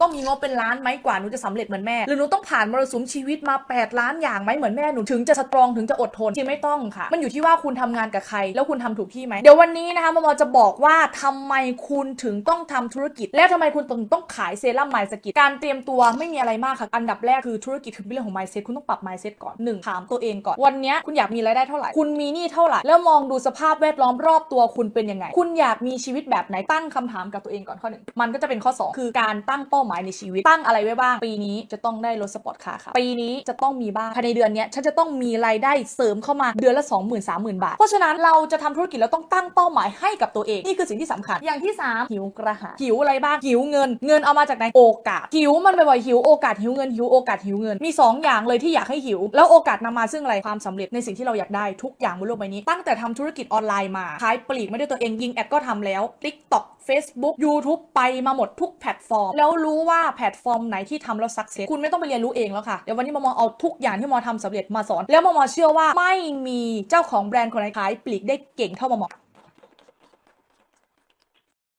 ต้องมีงบเป็นล้านไหมกว่าหนูจะสำเร็จเหมือนแม่ หรือหนูต้องผ่านมรสุมชีวิตมา 8 ล้านอย่างไหมเหมือนแม่หนูถึงจะสตรองถึงจะอดทนจริงไม่ต้องค่ะ มันอยู่ที่ว่าคุณทำงานกับใคร แล้วคุณทำถูกที่ไหมเดี๋ยววันนี้นะคะมอมอจะบอกว่าทำไมคุณถึงต้องทำธุรกิจ และทำไมคุณถึงต้องขายเซรั่มไมซ์สกินการเตรียมตัวไม่มีอะไรมากค่ะ อันดับแรกคือธุรกิจคือเรื่องของ mindset คุณต้องปรับ mindset ก่อนหนึ่งถามตัวเองก่อนวันนี้คุณอยากมีรายได้เท่าไหร่คุณมีหนี้เท่าไหร่แล้วมองดูสภาพแวดล้อมรอบตัวคุณเป็นยังไง คุณอยากมีชีวิตแบบไหนตั้งคำถามกับตัวเองก่อนข้อหนึ่งมันก็จะเป็นข้อ 2 คือการตั้งเป้าหมายในชีวิตตั้งอะไรไว้บ้าง ปีนี้จะต้องได้รถสปอร์ตคาร์ค่ะปีนี้จะต้องมีบ้างภายในเดือนนี้ฉันจะต้องมีรายได้เสริมเข้ามาเดือนละ 2 0 0 0 0 3 0 0 0 บาท เพราะฉะนั้นเราจะทำธุรกิจเราต้องตั้งเป้าหมายให้กับตัวเองนี่คือสิ่งที่สำคัญอย่างที่ 3 หิวกระหายหิวอะไรบ้างหิวเงิน เงินเอามาจากไหนโอกาสหิวมันบ่อยๆหิวโอกาสหิวเงินหิวโอกาสหิวเงินมี 2 อย่างเลยที่อยากให้หิว แล้วโอกาสนำมาซึ่งอะไรความสำเร็จในสิ่งที่เราอยากได้ทุกอย่างบนโลกใบนี้ ตั้งแต่ทำธุรกิจออนไลน์มาขายปลีกไม่ได้วยตัวเองยิงแอดก็ทำแล้ว TikTok Facebook YouTube ไปมาหมดทุกแพลตฟอร์ม แล้วรู้ว่าแพลตฟอร์มไหนที่ทำแล้วสักเซสคุณไม่ต้องไปเรียนรู้เองแล้วค่ะ เดี๋ยววันนี้มอมองเอาทุกอย่างที่มอทำสำเร็จมาสอน แล้วมอมอเชื่อว่าไม่มีเจ้าของแบรนด์คนไหนขายปลีกได้เก่งเท่ามามอ